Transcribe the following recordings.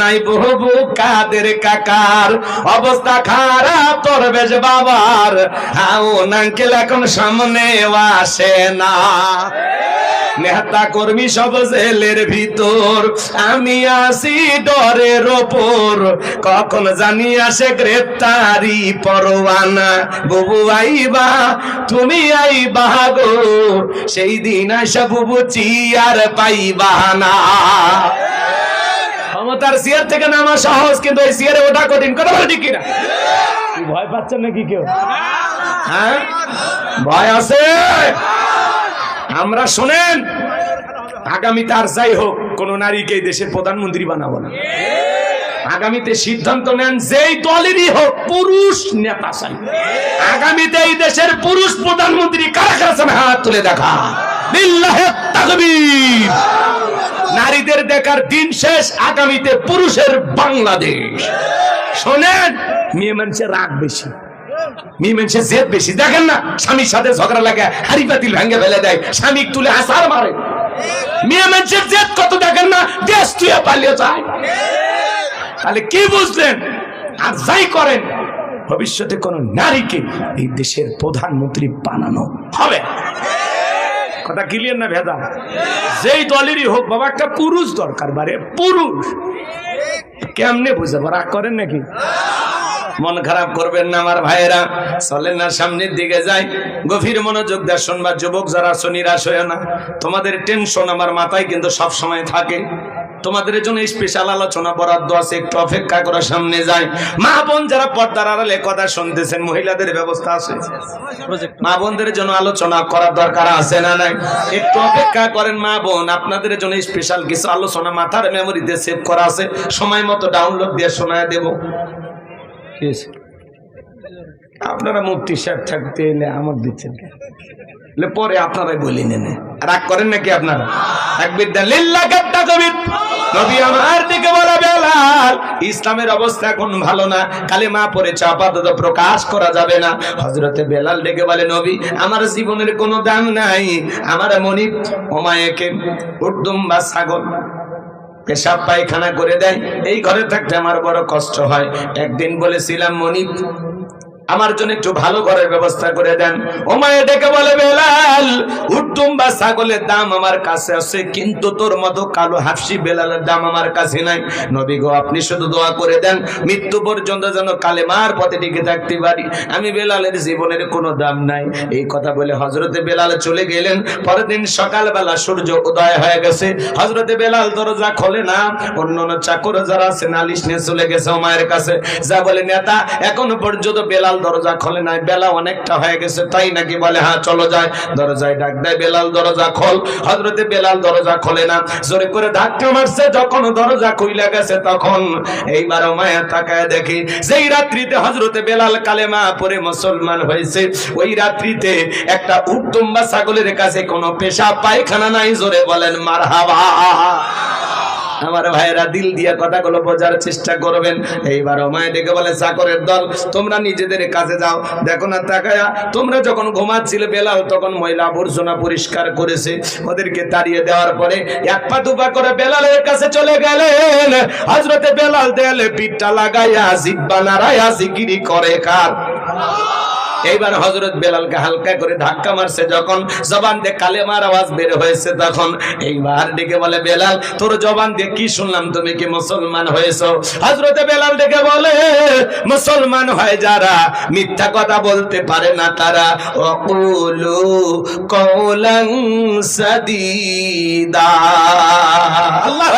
নাই বহু কাদের কাকার অবস্থা খারাপ তোর বেশ বাবার। হাও নাঙ্কেল এখন সামনে আসে না। নেতা কর্মী সব জেলের ভিতর, আমি আসি ডরের ওপর। কখন জানি আসে গ্রেপ্তারি পরোয়ানা। বুবু আইবা, তুমি আইবা গো, সেই দিন আসা বুবু চিয়ার পাইবা না। ক্ষমতার চেয়ার থেকে নামা সহজ কিন্তু এই চেয়ারে ওঠা কঠিন। কথা বলে ঠিক কিনা? কি ভয় পাচ্ছেন নাকি কেউ? হ্যাঁ? ভয় আছে? আমরা শোনেন আগামীতে আর যাই হোক কোন নারীকে দেশের প্রধানমন্ত্রী বানাবো না। আগামীতে সিদ্ধান্ত নেন যেই দলেরই হোক পুরুষ নেতা চাই। আগামীতে এই দেশের পুরুষ প্রধানমন্ত্রী কারা কারা হাত তুলে দেখা। লিল্লাহে তাকবীর। নারীদের দেখার দিন শেষ, আগামীতে পুরুষের বাংলাদেশ। শোনেন, মেয়ে মানুষের রাগ বেশি। মেয়ে মানুষের জেদ বেশি। দেখেন না, স্বামীর সাথে ঝগড়া লাগে, হাড়ি পাতিল ভেঙে ফেলে দেয়, স্বামী তুলে আসার মারে। মেয়ে মানুষের জেদ কত, দেখেন না, দেশ তুই পালিয়ে যায়। তাহলে কি বুঝলেন? আর যাই করেন, ভবিষ্যতে কোন নারীকে এই দেশের প্রধানমন্ত্রী বানানো হবে। কথা ক্লিয়ার না ভেদা? যেই দলেরই হোক, বাবা, একটা পুরুষ দরকার, বারে, পুরুষ। কেমনে বুঝে রাগ করেন নাকি? মন খারাপ করবেন না আমার ভাইয়েরা, চলেন না, সামনের দিকে যাই। গভীর মনোযোগ দর্শন বা যুবক যারা আছো নিরাশ না, তোমাদের টেনশন আমার মাথায় কিন্তু সব সময় থাকে। তোমাদের জন্য স্পেশাল আলোচনা বরাদ্দ আছে একটু অপেক্ষা করে সামনে যাই। মা বোন যারা পর্দার আড়ালে কথা শুনতেছেন মহিলাদের ব্যবস্থা আছে? মা বোনদের জন্য আলোচনা করার দরকার আছে না নাই? একটু অপেক্ষা করেন মা বোন আপনাদের জন্য স্পেশাল কিছু আলোচনা মাথার মেমোরিতে সেভ করা আছে। সময় মতো ডাউনলোড দিয়ে শোনায় দেব। আপনারা মুক্তি সাহেব থাকতে এলে আমার দিচ্ছেন। পরে আপনারাই বলি নেন। রাগ করেন নাকি আপনারা? একবির লিল্লা আমার ইসলামের অবস্থা এখন ভালো না। কালে মা পরে আপাতত প্রকাশ করা যাবে না। হজরতে বেলাল ডেকে বলে, নবী, আমার জীবনের কোনো দাম নাই। আমার মনি ওমায়েকে উর্দুম বা ছাগল পেশাব পায়খানা করে দেয়। এই ঘরে থাকতে আমার বড় কষ্ট হয়। একদিন বলেছিলাম মনিপ আমার জন্য একটু ভালো ঘরের ব্যবস্থা করে দেন। ও মায়ে ডেকে বলে, বেলাল উত্তম বা ছাগলের দাম আমার কাছে আছে, কিন্তু তোর মতো কালো হাফসি বেলালের দাম আমার কাছে নাই। নবী গো, আপনি শুধু দোয়া করে দেন, মৃত্যু পর্যন্ত যেন কালেমার পথে টিকে থাকতে পারি। আমি বেলালের জীবনের কোনো দাম নাই। এই কথা বলে হজরতে বেলাল চলে গেলেন। পরের দিন সকালবেলা সূর্য উদয় হয়ে গেছে। হজরতে বেলাল দরজা খোলে না। অন্য চাকর যারা আছে, নালিশ নিয়ে চলে গেছে ও মায়ের কাছে। যা বলে, নেতা, এখনও পর্যন্ত বেলাল দরজা খোলে নাই, বেলা অনেকটা হয়ে গেছে, তাই নাকি বলে হ্যাঁ চলো যায় দরজায় ডাক দেয়, বেলাল, দরজা খোল। হজরতে বেলাল দরজা খোলে না, জোরে করে ধাক্কা মারছে, যখন দরজা খুইলা গেছে, তখন এইবার মায়া তাকায় দেখি, যেই রাত্রিতে হজরতে বেলাল কালেমা পরে মুসলমান হয়েছে, ওই রাত্রিতে একটা উত্তম বা ছাগলের কাছে কোনো পেশা, পায়খানা নাই, জোরে বলেন মার আমার ভাইয়েরা দিল দিয়ে কথাগুলো বোঝার চেষ্টা করবেন। এইবার মায় ডেকে বলে, চাকরের দল, তোমরা নিজেদের কাছে যাও। দেখো না, তাকায়া, তোমরা যখন ঘুমাচ্ছিলে, বেলাল তখন ময়লা আবর্জনা পরিষ্কার করেছে। ওদেরকে তাড়িয়ে দেওয়ার পরে এক পা দুপা করে বেলালের কাছে চলে গেলেন। হজরতে বেলাল দেয়ালে পিঠটা লাগাইয়া জিব্বা নাড়াইয়া জিকিরি করে কার? এইবার হজরত বেলালকে হালকা করে ধাক্কা মারছে, যখন জবান দিয়ে কালেমার আওয়াজ বের হয়েছে, তখন এইবার ডেকে বলে, বেলাল, তোর জবান দিয়ে কি শুনলাম? তুমি কি মুসলমান হয়েছো? হজরতে বেলাল ডেকে বলে, মুসলমান হয় যারা, মিথ্যা কথা বলতে পারে না তারা। অকুলু কৌলং সাদিদা। আল্লাহ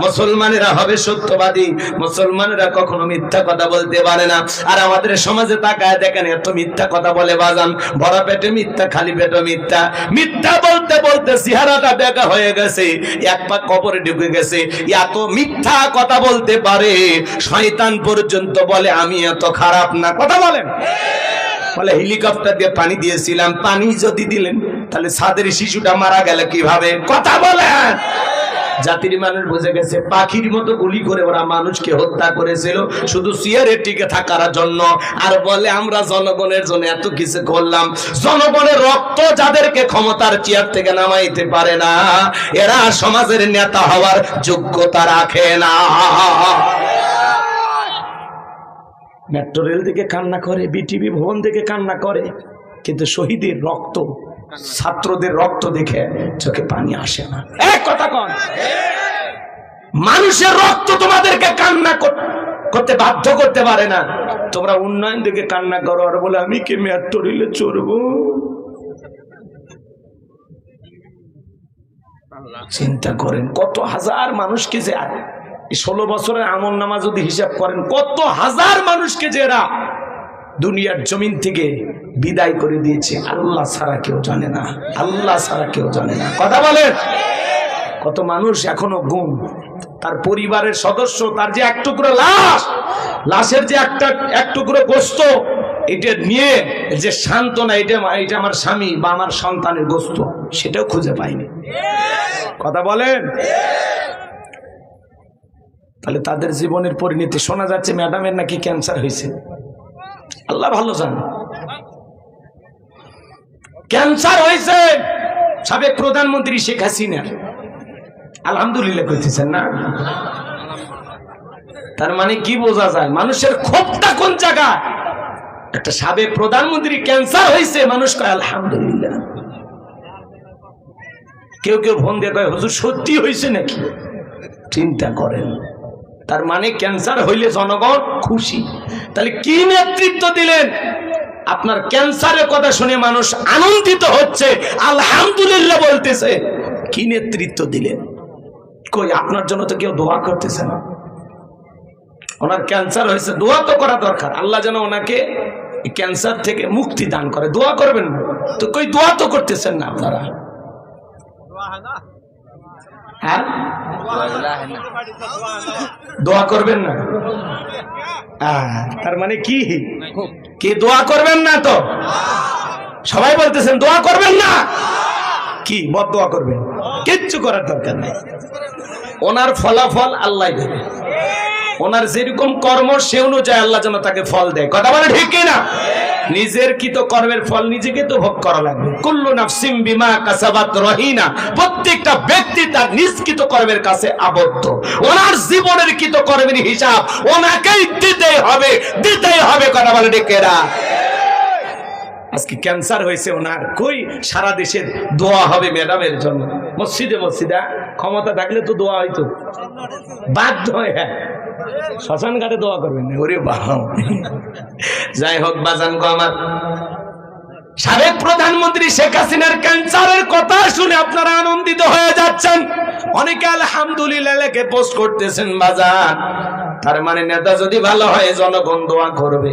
মুসলমানেরা হবে সত্যবাদী। মুসলমানেরা কখনো মিথ্যা কথা বলতে পারে না। আর আমাদের সমাজে তাকায় দেখেন, এত মিথ্যা কথা বলে বাজান। ভরা পেটে মিথ্যা, খালি পেটে মিথ্যা। মিথ্যা বলতে বলতে চেহারাটা বেকা হয়ে গেছে। এক পা কবরে ঢুকে গেছে। এত মিথ্যা কথা বলতে পারে, শয়তান পর্যন্ত বলে, আমি এত খারাপ না। কথা বলেন। বলে, হেলিকপ্টার দিয়ে পানি দিয়েছিলাম। পানি যদি দিলেন, তাহলে সাদের শিশুটা মারা গেল কীভাবে? কথা বলেন। জাতির মানুষ বুঝে গেছে, পাখির মতো গুলি করে ওরা মানুষকে হত্যা করেছিল। শুধু চেয়ারে টিকে থাকার জন্য। আর বলে, আমরা জনগণের জন্য এত কিছু করলাম। জনগণের রক্ত যাদেরকে ক্ষমতার চেয়ার থেকে নামাইতে পারে না, এরা সমাজের নেতা হওয়ার যোগ্যতা রাখে না। মেট্রো রেল থেকে কান্না করে, বিটিভি ভবন থেকে কান্না করে, কিন্তু শহীদের রক্ত ছাত্রদের রক্ত দেখে চোখে পানি আসে না। এক কথা কন। মানুষের রক্ত তোমাদেরকে কান্না কর- করতে বাধ্য করতে পারে না। তোমরা উন্নয়ন দেখে কান্না করো আর বলে আমি কি মেট্রো রেলে চড়বো? চিন্তা করেন কত হাজার মানুষকে যে ষোলো বছরের আমল নামা যদি হিসাব করেন কত হাজার মানুষকে যে এরা দুনিয়ার জমিন থেকে বিদায় করে দিয়েছে। আল্লাহ ছাড়া কেউ জানে না। আল্লাহ ছাড়া কেউ জানে না। কথা বলেন। কত মানুষ এখনও গুম। তার পরিবারের সদস্য, তার যে এক টুকরো লাশ, লাশের যে একটা, এক টুকরো গোস্ত, এটা নিয়ে যে সান্ত্বনা, এটা এটা আমার স্বামী বা আমার সন্তানের গোস্ত, সেটাও খুঁজে পাইনি। কথা বলেন। তাহলে তাদের জীবনের পরিণতি শোনা যাচ্ছে, ম্যাডামের নাকি ক্যান্সার হয়েছে। আল্লাহ ভালো জানে। ক্যান্সার হয়েছে, সাবেক প্রধানমন্ত্রী শেখ হাসিনার। আলহামদুলিল্লাহ করতেছেন না। তার মানে কি বোঝা যায়, মানুষের ক্ষোভটা কোন জায়গায়? একটা সাবেক প্রধানমন্ত্রী ক্যান্সার হয়েছে, মানুষ কয়, আলহামদুলিল্লাহ। কেউ কেউ ফোন দিয়ে কয়, হুজুর সত্যি হয়েছে নাকি? চিন্তা করেন। তার মানে ক্যান্সার হইলে জনগণ খুশি। তাহলে কি নেতৃত্ব দিলেন? আপনার ক্যান্সারের কথা শুনে মানুষ আনন্দিত হচ্ছে, আলহামদুলিল্লাহ বলতেছে। কি নেতৃত্ব দিলেন? কই, আপনার জন্য তো কেউ দোয়া করতেছে না। ওনার ক্যান্সার হয়েছে, দোয়া তো করা দরকার। আল্লাহ যেন ওনাকে ক্যান্সার থেকে মুক্তি দান করে। দোয়া করবেন তো কই, দোয়া তো করতেছেন না আপনারা। হ্যাঁ? দোয়া করবেন না? আহ, তার মানে কি? কি দোয়া করবেন না তো? সবাই বলতেছেন দোয়া করবেন না? কি? বদ দোয়া করবেন? কিচ্ছু করার দরকার নেই। ওনার ফলাফল আল্লাহ দেবে। ওনার যেরকম কর্ম সে অনুযায়ী আল্লাহ যেন তাকে ফল দেয়। কথা বলে ঠিক না নিজের কৃত কর্মের ফল নিজেকে তো ভোগ করা লাগবে। কুল্লু নাফসিম বিমা কাসাবাত রহিনা। প্রত্যেকটা ব্যক্তি তার নিষ্কৃত কর্মের কাছে আবদ্ধ। ওনার জীবনের কৃত কর্মের হিসাব ওনাকেই দিতেই হবে দিতেই হবে, কথা বলে ডেকেরা আজকে ক্যান্সার হয়েছে ওনার। কই? সারা দেশের দোয়া হবে ম্যাডামের জন্য। মসজিদে মসজিদে ক্ষমতা থাকলে তো দোয়া হইতো। বাধ্য হয়ে হ্যাঁ? শ্মশান ঘাটে দোয়া করবেন ওরে বাহ যাই হোক, বাজান গো আমার। সাবেক প্রধানমন্ত্রী শেখ হাসিনার ক্যান্সারের কথা শুনে আপনারা আনন্দিত হয়ে যাচ্ছেন। অনেকে আলহামদুলিল্লাহ লেখে পোস্ট করতেছেন বাজার তার মানে নেতা যদি ভালো হয়, জনগণ দোয়া করবে।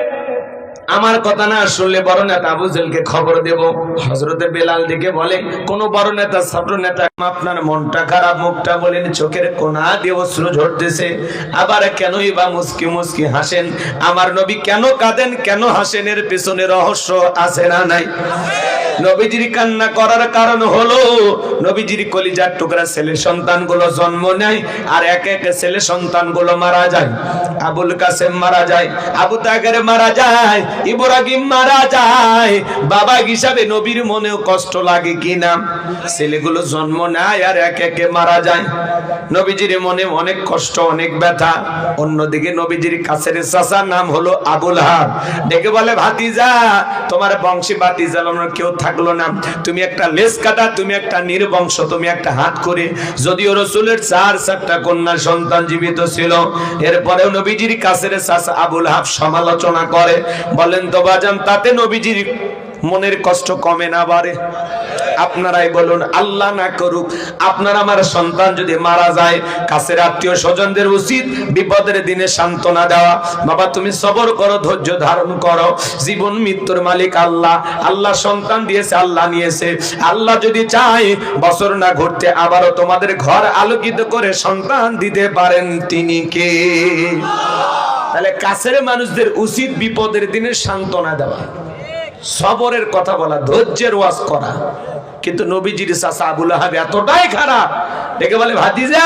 আমার কথা না শুনলে বড় নেতা আবু জেলকে খবর দেব। হজরতে বেলাল দিকে বলে, কোন বড় নেতা, ছাত্র নেতা, আপনার মনটা খারাপ, মুখটা বলেন, চোখের কোনা দিয়ে অশ্রু ঝরতেছে। আবার কেনই বা মুসকি মুসকি হাসেন? আমার নবী কেন কাঁদেন, কেন হাসেন? এর পেছনে রহস্য আছে না নাই? নবীজির কান্না করার কারণ হলো, নবীজির কলিজার টুকরা ছেলে সন্তানগুলো জন্ম নেয় আর এক এক ছেলে সন্তানগুলো মারা যায়। আবুল কাসেম মারা যায়, আবু তাগের মারা যায়, ইব্রাহিম মারা যায়। বাবা হিসাবে নবীর মনেও কষ্ট লাগে কিনা ছেলেগুলো জন্ম নেয় আর এক একে মারা যায়। নবীজির মনে অনেক কষ্ট, অনেক ব্যথা। অন্যদিকে নবীজির কাছের চাচার নাম হলো আবুল হাব। ডেকে বলে, ভাতিজা, তোমার বংশী জ্বালানোর কেউ থাকল না। তুমি একটা লেস কাটা, তুমি একটা নির্বংশ, তুমি একটা হাত করে। যদিও রসুলের চার, চারটা কন্যা সন্তান জীবিত ছিল, এরপরেও নবীজির কাছের আবুল হাফ সমালোচনা করে, বলেন, তো বাজান, তাতে নবীজির মনের কষ্ট কমে না বাড়ে আপনারাই বলুন, আল্লাহ না করুক, আপনার আমার সন্তান যদি মারা যায়, কাছের আত্মীয় স্বজনদের উচিত বিপদের দিনে সান্ত্বনা দেওয়া। বাবা, তুমি সবর করো, ধৈর্য ধারণ করো। জীবন মৃত্যুর মালিক আল্লাহ। আল্লাহ সন্তান দিয়েছে, আল্লাহ নিয়েছে। আল্লাহ যদি চায়, বছর না ঘুরতে আবারও তোমাদের ঘর আলোকিত করে সন্তান দিতে পারেন তিনি কে? তাহলে কাছের মানুষদের উচিত বিপদের দিনে সান্ত্বনা দেওয়া। সবরের কথা বলা, ধৈর্যের ওয়াজ করা। কিন্তু নবীজির চাচা আবুল আহাব এতটাই খারাপ। ডেকে বলে, ভাতিজা,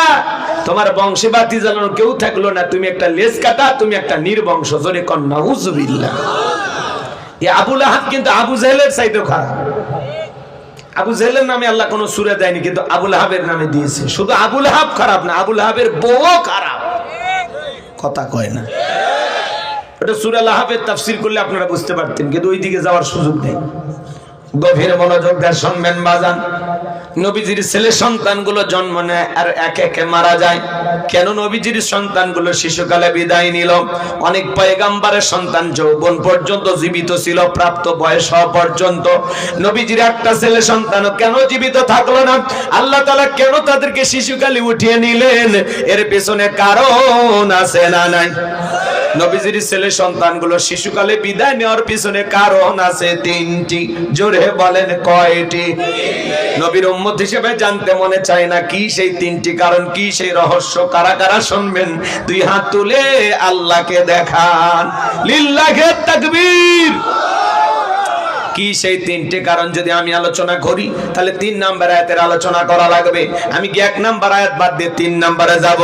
তোমার বংশে বাতি জ্বালানো কেউ থাকল না, তুমি একটা লেজ কাটা, তুমি একটা নির্বংশ, জোরে কন্যা আবুল আহাব কিন্তু আবু জাহেলের চাইতেও খারাপ। আবু জাহেলের নামে আল্লাহ কোনো সুরে দেয়নি, কিন্তু আবুল আহাবের নামে দিয়েছে। শুধু আবুল আহাব খারাপ না, আবুল আহাবের বউ খারাপ। কথা কয় না। ওটা সুরা লাহাবের তাফসির করলে আপনারা বুঝতে পারতেন, কিন্তু ওই দিকে যাওয়ার সুযোগ নেই। গভীর মনোযোগ দিয়ে শুনবেন বাজান। নবীজির ছেলে সন্তানগুলো জন্ম নেয় আর এক একে মারা যায়। কেন নবীজির সন্তানগুলো শিশুকালে বিদায় নিল? অনেক পয়গাম্বারের সন্তান যৌবন পর্যন্ত জীবিত ছিল, প্রাপ্ত বয়স হওয়া পর্যন্ত। নবীজির একটা ছেলে সন্তানও কেন জীবিত থাকল না? আল্লাহ তাআলা কেন তাদেরকে শিশুকালে উঠিয়ে নিলেন? এর পেছনে কারণ আছে না নাই? নবীজির ছেলে সন্তানগুলো শিশুকালে বিদায় নেওয়ার পিছনে কারণ আছে তিনটি। জোরে বলেন কয়টি? নবীর উম্মত হিসেবে জানতে মনে চায় না কি সেই তিনটি কারণ, কি সেই রহস্য, কারা কারা শুনবেন? দুই হাত তুলে আল্লাহকে দেখান। লিল্লাহে তাকবীর। কি সেই তিনটে কারণ যদি আমি আলোচনা করি, তাহলে তিন নাম্বার আয়াতের আলোচনা করা লাগবে। আমি কি এক নাম্বার আয়াত বাদ দিয়ে তিন নাম্বারে যাব?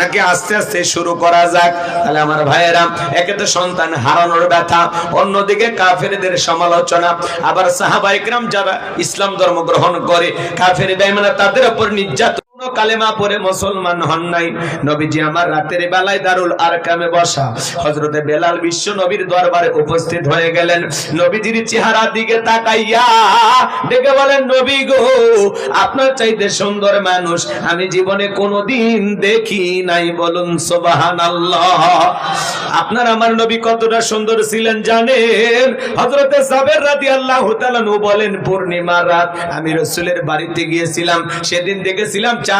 নাকি আস্তে আস্তে শুরু করা যাক? তাহলে আমার ভাইয়েরা, একে তো সন্তান হারানোর ব্যথা, অন্যদিকে কাফেরদের সমালোচনা, আবার সাহাবা ইকরাম যারা ইসলাম ধর্ম গ্রহণ করে কাফের মানে তাদের উপর নির্যাতন কালেমা পরে মুসলমান হন নাই। নবীজি আমার রাতের বেলায় দারুল আরকামে বসা। হযরতে বেলাল বিশ্ব নবীর দরবারে উপস্থিত হয়ে গেলেন। নবীজির চেহারা দিকে তাকাইয়া দেখে বলেন, নবী গো, আপনার চাইতে সুন্দর মানুষ আমি জীবনে কোনোদিন দেখি নাই। বলুন, সুবহানাল্লাহ। আপনার আমার নবী কতটা সুন্দর ছিলেন জানেন? হযরতে সাবের তাআলা নু বলেন, পূর্ণিমার রাত আমি রাসূলের বাড়িতে গিয়েছিলাম। সেদিন দেখেছিলাম চাঁদ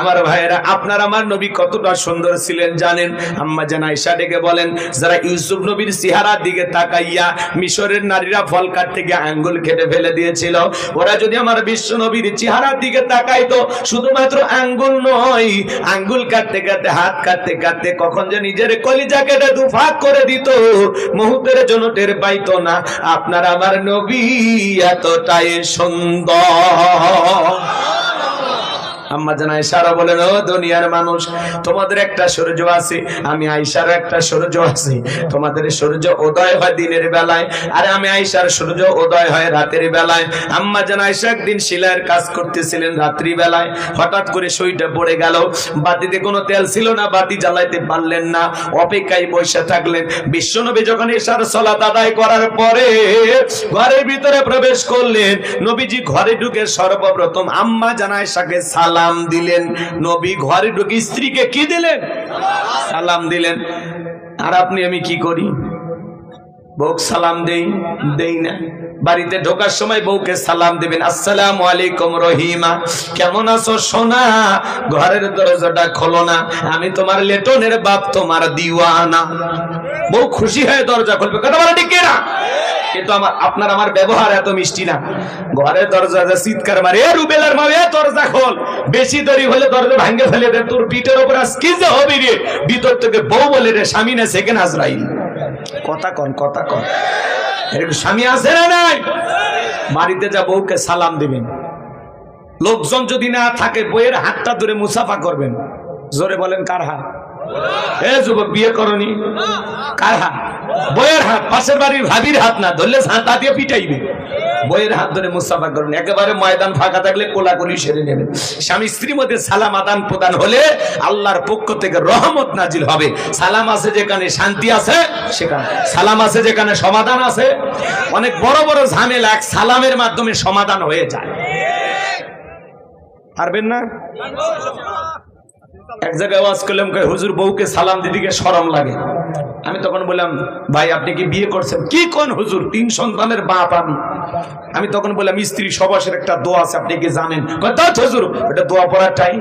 আমার ভাইয়েরা, আপনার আমার নবী কতটা সুন্দর ছিলেন জানেন? আম্মা জান আয়েশা ডেকে বলেন, যারা ইউসুফ নবীর চেহারার দিকে তাকাইয়া মিশরের নারীরা ফল কাট থেকে আঙ্গুল কেটে ফেলে দিয়েছিল, ওরা যদি আমার বিশ্ব নবীর চেহারার দিকে তাকাইতো, শুধুমাত্র আঙ্গুল নয়, আঙ্গুল কাটতে কাটতে, হাত কাটতে কাটতে কখন যে নিজের কলিজা কেটে দুফাক করে দিত, মুহূর্তের জন্য টের পাইতো না, আপনার আমার নবী এতটাই সুন্দর। আম্মা জান আয়েশারা বলেন, ও দুনিয়ার মানুষ, তোমাদের একটা সূর্য আছে, আমি আয়েশার একটা সূর্য আছে। তোমাদের সূর্য উদয় হয় দিনের বেলায়, আর আমি আয়েশার সূর্য উদয় হয় রাতের বেলায়। আম্মা আয়েশা একদিন শিলার কাজ করতেছিলেন রাত্রি বেলায়। হঠাৎ করে পড়ে গেল। বাতিতে কোনো তেল ছিল না, বাতি জ্বালাইতে পারলেন না। অপেক্ষায় বসে থাকলেন। বিশ্বনবী যখন করার পরে ঘরের ভিতরে প্রবেশ করলেন, নবীজি ঘরে ঢুকে সর্বপ্রথম আম্মা জানায় সাকে সালাম দিলেন। নবী ঘরে ঢুকে স্ত্রীকে কি দিলেন? সালাম দিলেন। আর আপনি, আমি কি করি? বউক সালাম দেই দেই না। বাড়িতে ঢোকার সময় বউকে সালাম দিবেন। আসসালামু আলাইকুম রহিমা, কেমন আছো সোনা? ঘরের দরজাটা খোলো না। আমি তোমার লেটনের বাপ, তোমার দিওয়ানা। বউ খুশি হয়ে দরজা খুলবে। কথা বলে ঠিক না কিন্তু আমার, আপনার আমার ব্যবহার এত মিষ্টি না। ঘরের দরজা যা চিৎকার মারে, এ রুবেলার মা, এ দরজা খোল। বেশি দেরি হলে দরজা ভাঙ্গে ফেলে দে। তোর পিঠের উপর আজ কি যে হবে রে। ভিতর থেকে বউ বলে রে, স্বামী না সেকেন্ড হাজরাইল। কথা কন কথা কন। এরকম স্বামী আছে না নাই? বাড়িতে যা বউকে সালাম দিবেন। লোকজন যদি না থাকে বইয়ের হাতটা ধরে মুসাফা করবেন। জোরে বলেন, কার হাত? এ যুবক, বিয়ে করনি। কার বইয়ের হাত, পাশের বাড়ির ভাবির হাত না, ধরলে হাত দিয়ে পিটাইবে। বইয়ের হাত ধরে মুসাফা করুন। একেবারে ময়দান ফাঁকা থাকলে কোলাকুলি সেরে নেবেন। স্বামী স্ত্রীর মধ্যে সালাম আদান প্রদান হলে আল্লাহর পক্ষ থেকে রহমত নাজিল হবে। সালাম আছে যেখানে শান্তি আছে, সেখানে। সালাম আছে যেখানে সমাধান আছে। অনেক বড় বড় ঝামেলা এক সালামের মাধ্যমে সমাধান হয়ে যায়। পারবেন না? এক জায়গায় ওয়াজ করলাম হুজুর বউকে সালাম দিদিকে সরম লাগে। আমি তখন বললাম, ভাই, আপনি কি বিয়ে করছেন? কি কোন হুজুর? তিন সন্তানের বাপ আমি। আমি তখন বললাম, স্ত্রী সবাসের একটা দোয়া আছে, আপনি কি জানেন? হুজুর, ওটা দোয়া পড়ার টাইম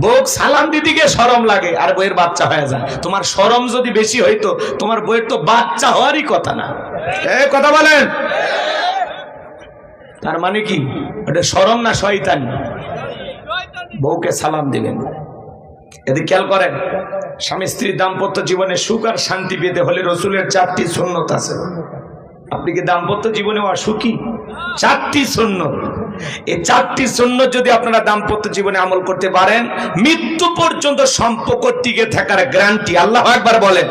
বউ, সালাম দিদিকে সরম লাগে, আর বইয়ের বাচ্চা হয়ে যায়। তোমার সরম যদি বেশি হইতো, তোমার বইয়ের তো বাচ্চা হওয়ারই কথা না। এ, কথা বলেন। তার মানে কি? ওটা সরম না শয়তান? বউকে সালাম দিবেন এদিকে খেয়াল করেন, স্বামী স্ত্রীর দাম্পত্য জীবনে সুখ আর শান্তি পেতে হলে রসুলের চারটি সুন্নত আছে। আপনি কি দাম্পত্য জীবনে অসুখী চারটি সুন্নত। এই চারটি সুন্নত যদি আপনারা দাম্পত্য জীবনে আমল করতে পারেন, মৃত্যু পর্যন্ত সম্পর্ক টিকে থাকার গ্যারান্টি। আল্লাহ একবার বলেন।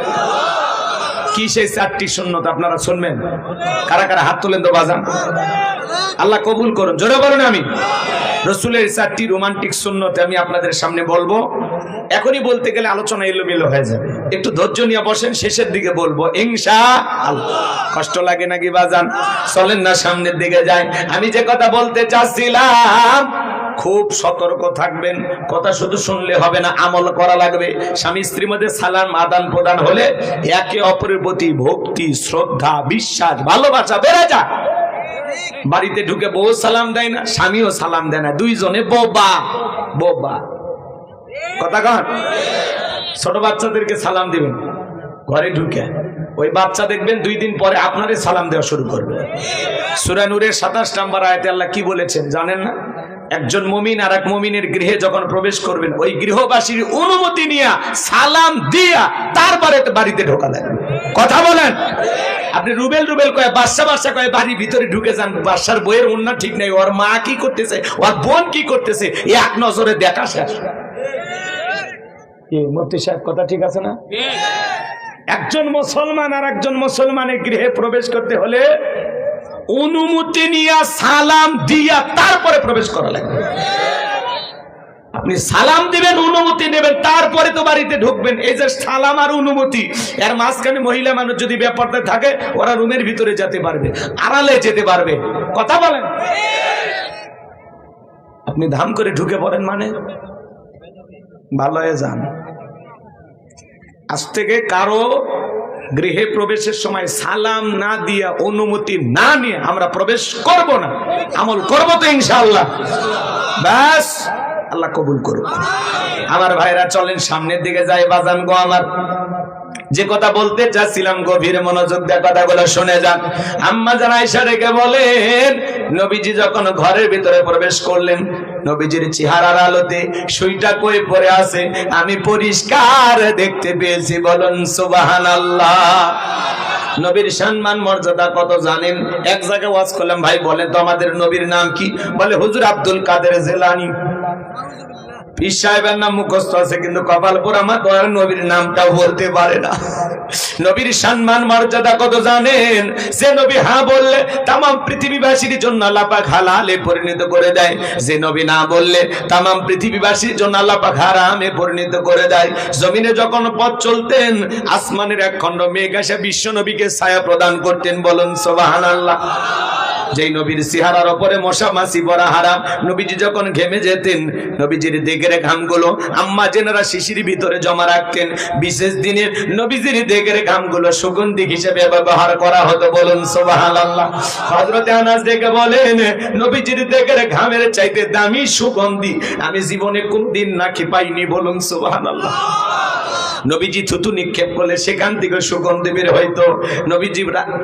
কি সেই চারটি সুন্নত আপনারা শুনবেন? কারা কারা হাত তোলেন তো বাজান? আল্লাহ কবুল করুন। জোরে বলুন আমি। রসুলের চারটি রোমান্টিক শূন্যতে আমি আপনাদের সামনে বলব। এখনই বলতে গেলে আলোচনা এলোমেলো হয়ে যাবে। একটু ধৈর্য নিয়ে বসেন, শেষের দিকে বলব আল্লাহ। কষ্ট লাগে নাকি বাজান? চলেন না, সামনের দিকে যায় আমি যে কথা বলতে চাচ্ছিলাম, খুব সতর্ক থাকবেন। কথা শুধু শুনলে হবে না, আমল করা লাগবে। স্বামী স্ত্রীর মধ্যে সালাম, আদান প্রদান হলে একে অপরের প্রতি ভক্তি, শ্রদ্ধা, বিশ্বাস, ভালোবাসা বেড়ে যায়। বাড়িতে ঢুকে বউ সালাম দেয় না, স্বামীও সালাম দেয় না। দুইজনে বোবা বোবা। কথা কন? ছোট বাচ্চাদেরকে সালাম দিবেন। ঘরে ঢুকে। ওই বাচ্চা দেখবেন দুই দিন পরে আপনারে সালাম দেওয়া শুরু করবে। সুরানুরের সাতাশ নাম্বার আয়তে আল্লাহ কি বলেছেন জানেন না? একজন মমিন আর এক মমিনের গৃহে যখন প্রবেশ করবেন, ওই গৃহবাসীর অনুমতি নিয়ে সালাম দিয়া তারপরে বাড়িতে ঢোকা লাগবে কথা বলেন? আপনি রুবেল রুবেল কয়ে বাচ্চা বাচ্চা কয়ে বাড়ির ভিতরে ঢুকে যান। বাচ্চার বইয়ের উন্না ঠিক নেই। ওর মা কি করতেছে? ওর বোন কি করতেছে? এক নজরে দেখা শেষ। মুফতি সাহেব, কথা ঠিক আছে না? একজন মুসলমান আর একজন মুসলমানের গৃহে প্রবেশ করতে হলে অনুমতি নিয়ে সালাম দিয়া তারপরে প্রবেশ করা লাগবে। আপনি সালাম দিবেন, অনুমতি নেবেন, তারপরে তো বাড়িতে ঢুকবেন। এই যে সালাম আর অনুমতি, এর মাঝখানে মহিলা মানুষ যদি ব্যাপারটা থাকে, ওরা রুমের ভিতরে যেতে পারবে, আড়ালে যেতে পারবে। কথা বলেন? আপনি ধাম করে ঢুকে পড়েন মানে? ভালো হয়ে যান। আজ থেকে কারও গৃহে প্রবেশের সময় সালাম না দিয়া অনুমতি না নিয়ে আমরা প্রবেশ করব না। আমল করব তো ইনশাল্লাহ ব্যাস, আল্লাহ কবুল করুক। আমার ভাইরা চলেন সামনের দিকে যাই বাজান গো আমার। যে কথা বলতে চাচ্ছিলাম গভীর মনোযোগ দিয়ে কথাগুলো শুনে যান। আম্মা জান আয়েশা রেখে বলেন, নবীজি যখন ঘরের ভিতরে প্রবেশ করলেন নবীজির চেহারার আলোতে সুইটা কই পড়ে আছে, আমি পরিষ্কার দেখতে পেয়েছি, বলুন সুবহানাল্লাহ। নবীর সম্মান, মর্যাদা কত জানেন? এক জায়গায় ওয়াজ করলাম, ভাই বলেন তো আমাদের নবীর নাম কি? বলে, হুজুর আব্দুল কাদের জেলানি। পীর সাহেবের নাম মুখস্থ আছে, কিন্তু কপালপুর আমার দয়ার নবীর নামটাও বলতে পারে না। নবীর সম্মান, মর্যাদা কত জানেন? সে নবী বললে পৃথিবীবাসীর জন্য আল্লাপাক হালালে পরিণত করে দেয়। যে নবী না বললে তাম পৃথিবীবাসীর জন্য আল্লাপাক হারামে পরিণত করে দেয়। জমিনে যখন পথ চলতেন, আসমানের এক খণ্ড মেঘ বিশ্ব নবীকে ছায়া প্রদান করতেন, বলুন সোবাহান আল্লাহ যেই নবীর সিহারার ওপরে মশা মাসি বড়া হারাম, নবীজি যখন ঘেমে যেতেন, নবীজির দেগের ঘামগুলো আম্মা জেনারা শিশির ভিতরে জমা রাখতেন। বিশেষ দিনের নবীজির দেগের ঘামগুলো সুগন্ধি হিসেবে ব্যবহার করা হতো, বলুন সোবাহান আল্লাহ হজরতে আনাস দেখে বলেন, নবীজির দেগের ঘামের চাইতে দামি সুগন্ধি আমি জীবনে কোনদিন নাকি পাইনি, বলুন সোবাহান আল্লাহ নবীজি থুতু নিক্ষেপ করলে সেখান থেকে সুগন্ধে বের হয়তো নবীজি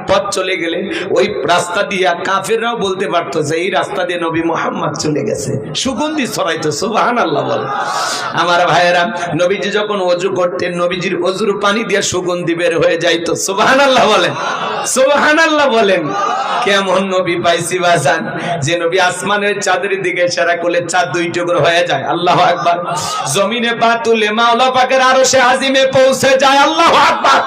পথ চলে গেলে ওই রাস্তা দিয়া কাফেররাও বলতে পারতো যে, এই রাস্তা দিয়ে নবী মোহাম্মদ চলে গেছে। সুগন্ধি ছড়াইতো সুবাহান আল্লাহ বল। আমার ভাইয়েরা, নবীজি যখন অজু করতেন, নবীজির অজুর পানি দিয়ে সুগন্ধি বের হয়ে যাইতো সুবাহান আল্লাহ বলে। সুবহানাল্লাহ বলেন, কেমন নবী পাইছি বাজান যে নবী আসমানের চাঁদের দিকে ইশারা করলে চাঁদ দুই টুকরো হয়ে যায়। আল্লাহু আকবার। জমিনে পা তুলে মাওলা পাকের আরও সে আজিমে পৌঁছে যায়। আল্লাহ আকবার।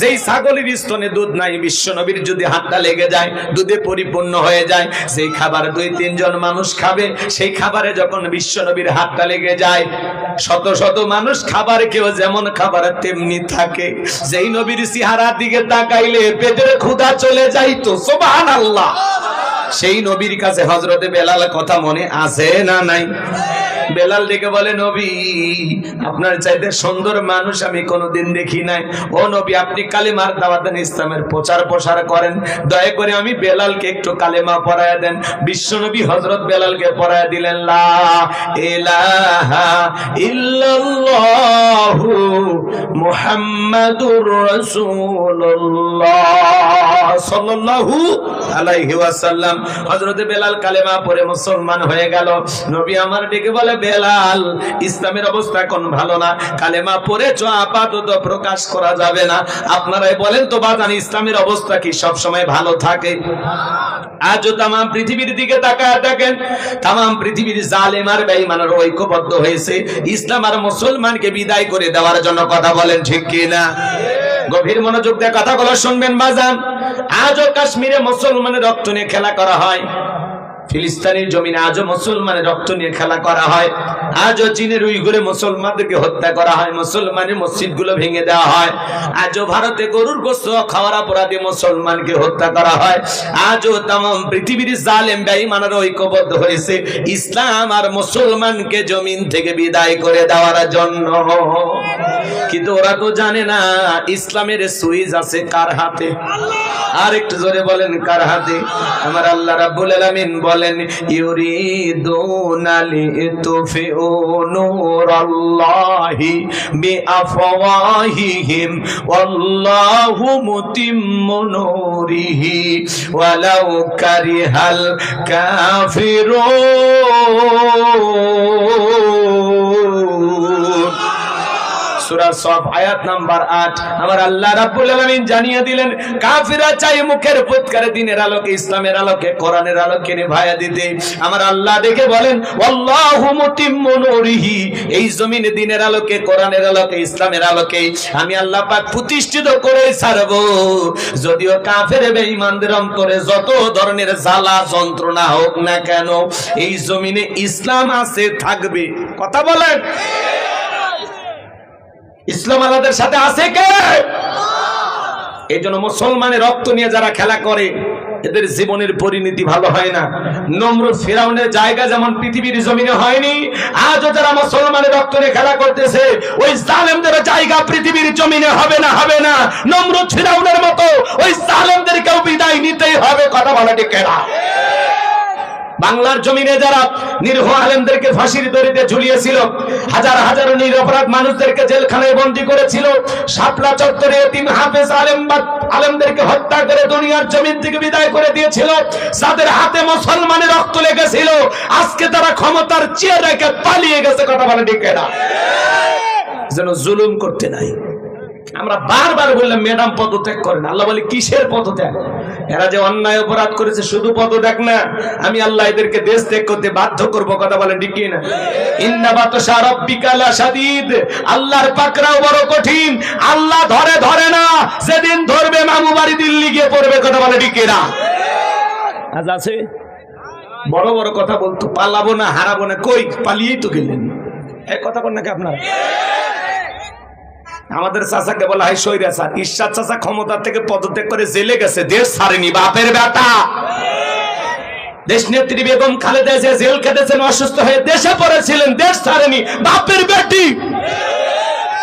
যেই ছাগলের স্তনে দুধ নাই, বিশ্ব নবীর যদি হাতটা লেগে যায়, দুধে পরিপূর্ণ হয়ে যায় সেই খাবার দুই, তিনজন মানুষ খাবে, সেই খাবারে যখন বিশ্ব নবীর হাতটা লেগে যায়, শত শত মানুষ খাবার কেউ যেমন খাবার তেমনি থাকে। যেই নবীর সিহারার দিকে তাকাইলে পেটের ক্ষুধা চলে যাইতো সোবাহান আল্লাহ সেই নবীর কাছে হজরতে বেলাল কথা মনে আছে না নাই? বেলাল ডেকে বলে, নবী, আপনার চাইতে সুন্দর মানুষ আমি কোনোদিন দেখি নাই। ও নবী, আপনি কালেমার দাওয়াত দেন ইসলামের প্রচার প্রসার করেন। দয়া করে আমি বেলালকে একটু কালেমা পড়ায়া দেন। বিশ্ব নবী হজরত বেলালকে পড়ায়া দিলেন, লা ইলাহা ইল্লাল্লাহু মুহাম্মাদুর রাসূলুল্লাহ সাল্লাল্লাহু আলাইহি ওয়াসাল্লাম। হযরতে বেলাল কালেমা পড়ে মুসলমান হয়ে গেল। নবী আমার ডেকে বলে বেলাল, ইসলামের অবস্থা এখন ভালো না। কালেমা পড়েছ আপাতত প্রকাশ করা যাবে না। আপনারাই বলেন তো, বাজান, ইসলামের অবস্থা কি সব সময় ভালো থাকে? আজও তাম পৃথিবীর দিকে তাকায় দেখেন তাম পৃথিবীর জালেম আর বেঈমানের ঐক্যবদ্ধ হয়েছে। ইসলাম আর মুসলমানকে বিদায় করে দেওয়ার জন্য কথা বলেন, ঠিক কি না? গভীর মনোযোগ দিয়ে কথাগুলো শুনবেন, বাজান। আজও কাশ্মীরে মুসলমানের রক্ত নিয়ে খেলা করা হয়। ফিলিস্তিনের জমিনে আজও মুসলমানের রক্ত নিয়ে খেলা করা হয়। আজও চীনের উইগুরে মুসলমানদেরকে হত্যা করা হয়। মুসলমানের মসজিদগুলো ভেঙে দেওয়া হয়। আজও ভারতে গরুর গোস্ত, খাওয়ার অপরাধে মুসলমানকে হত্যা করা হয়। আজও তাম পৃথিবীর জালেম বেঈমানের ঐক্যবদ্ধ হয়েছে। ইসলাম আর মুসলমানকে জমিন থেকে বিদায় করে দেওয়ার জন্য। কিন্তু ওরা তো জানে না ইসলামের সুইচ আছে কার হাতে। আর একটু জোরে বলেন, কার হাতে? আমার আল্লাহ রাব্বুল আলামিন বলেন, ইউরিদুনা লিতুফিউ নূরাল্লাহি বিআফওয়াহিহিম, ওয়াল্লাহু মুতিম্মু নূরিহি, ওয়ালাউ কারিহাল কাফিরুন। সূরা সফ, আয়াত নাম্বার 8 আমার আল্লাহ রাব্বুল আলামিন জানিয়ে দিলেন, কাফিররা চাই মুখের ফুৎকারে দিনের আলোকে আমি আল্লাহ প্রতিষ্ঠিত করে ছাড়ব। যদিও কাফের বেঈমানদের অন্তরে যত ধরনের জ্বালা, যন্ত্রণা হোক না কেন, এই জমিনে ইসলাম আছে, থাকবে। কথা বলেন। ইসলাম আলাদের সাথে আছে কে? এই জন্য মুসলমানের রক্ত নিয়ে যারা খেলা করে, এদের জীবনের পরিণতি ভালো হয় না। নম্র ফেরাউনের জায়গা যেমন পৃথিবীর জমিনে হয়নি, আজও যারা মুসলমানের রক্ত নিয়ে খেলা করতেছে, ওই জালেমদের জায়গা পৃথিবীর জমিনে হবে না হবে না। নম্র ফেরাউনের মতো ওই জালেমদেরকেও বিদায় নিতেই হবে, কথা বলা ঠিক কেনা? বাংলার জমিনে যারা নির্ভ আলেমদেরকে ফাঁসির দড়িতে ঝুলিয়েছিল, হাজার হাজার নিরপরাধ মানুষদেরকে জেলখানায় বন্দি করেছিল, শাপলা চত্বরে তিন হাফেজ আলেম আলেমদেরকে হত্যা করে দুনিয়ার জমিন থেকে বিদায় করে দিয়েছিল, যাদের হাতে মুসলমানের রক্ত লেগেছিল, আজকে তারা ক্ষমতার চেয়ে রেখে পালিয়ে গেছে, কথা বলে ঠিক যেন জুলুম করতে নাই। আমরা বারবার বললাম, ম্যাডাম, পদত্যাগ করেন। আল্লাহ বলে, কিসের পদত্যাগ? এরা যে অন্যায় অপরাধ করেছে, শুধু পদ পদত্যাগ না, আমি আল্লাহ এদেরকে দেশ ত্যাগ করতে বাধ্য করব, কথা বলে ঠিক না আল্লাহর পাকড়াও বড় কঠিন। আল্লাহ ধরে ধরে না, যেদিন ধরবে মামু বাড়ি দিল্লি গিয়ে পড়বে, কথা বলে ঠিক না আজ আছে? বড় বড় কথা বলতো, পালাবো না, হারাবো না, কই? পালিয়েই তো গেলেন। এক কথা বল নাকি আপনারা? আমাদের চাচাকে বলা, হয় সৈরা স্যার ঈশ্বর চাচা ক্ষমতা থেকে পদত্যাগ করে জেলে গেছে, দেশ ছাড়েনি, বাপের বেটা। দেশ নেত্রী বেগম খালেদা যে জেল খেটেছেন, অসুস্থ হয়ে দেশে পড়েছিলেন, দেশ ছাড়েনি, বাপের বেটি।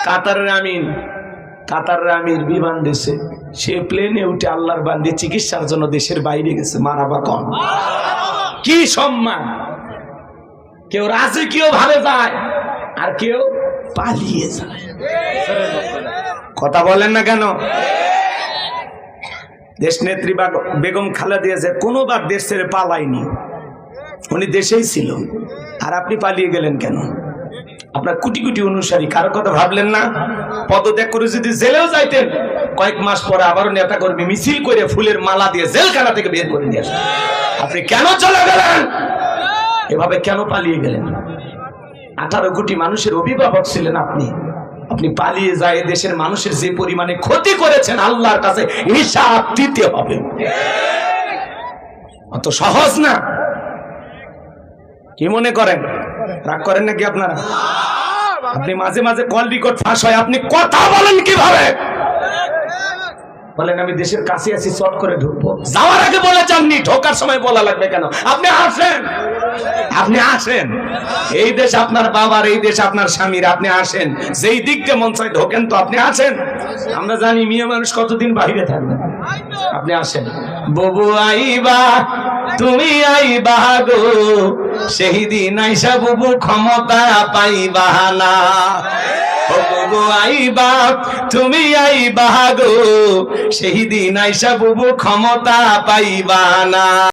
কাতারের আমিন, কাতারের আমির বিমান দেশে, সে প্লেনে উঠে আল্লাহর বান্দি চিকিৎসার জন্য দেশের বাইরে গেছে মারাবা কম কি সম্মান? কেউ রাজকীয় ভাবে যায়, আর কেউ পালিয়ে যায়। কথা বলেন না কেন? দেশ নেত্রী বেগম খালেদা যে কোনোবার দেশ ছেড়ে পালায়নি, উনি দেশেই ছিল। আর আপনি পালিয়ে গেলেন কেন? আপনার কোটি কোটি অনুসারী, কারও কথা ভাবলেন না? পদত্যাগ করে যদি জেলেও যাইতেন, কয়েক মাস পরে আবারও নেতা কর্মী মিছিল করে ফুলের মালা দিয়ে জেলখানা থেকে বের করে নিয়ে আসলেন আপনি কেন চলে গেলেন? এভাবে কেন পালিয়ে গেলেন? আঠারো কোটি মানুষের অভিভাবক ছিলেন আপনি। আপনি পালিয়ে যায় দেশের মানুষের যে পরিমাণে ক্ষতি করেছেন, আল্লাহর কাছে হিসাব দিতে হবে। অত সহজ না। কি মনে করেন? রাগ করেন নাকি আপনারা? আপনি মাঝে মাঝে কল রেকর্ড ফাঁস হয়, আপনি কথা বলেন কীভাবে? বলেন, আমি দেশের কাছে আছি, চট করে ঢুকবো। যাওয়ার আগে বলে যাননি ঢোকার সময় বলা লাগবে কেন? আপনি আসেন। আপনি আসেন। এই দেশ আপনার বাবার, এই দেশ আপনার স্বামীর, আপনি আসেন। যেই দিক দিয়ে মন চায় ঢোকেন তো আপনি আসেন। আমরা জানি মেয়ে মানুষ কতদিন বাইরে থাকবে। আপনি আসেন। ববু আইবা, তুমি আইবা গো, সেই দিন আইসা বুবু ক্ষমতা পাইবা না। ও বুবু আইবা তুমি আইবা গো সেই দিন আইসা বুবু ক্ষমতা পাইবা না।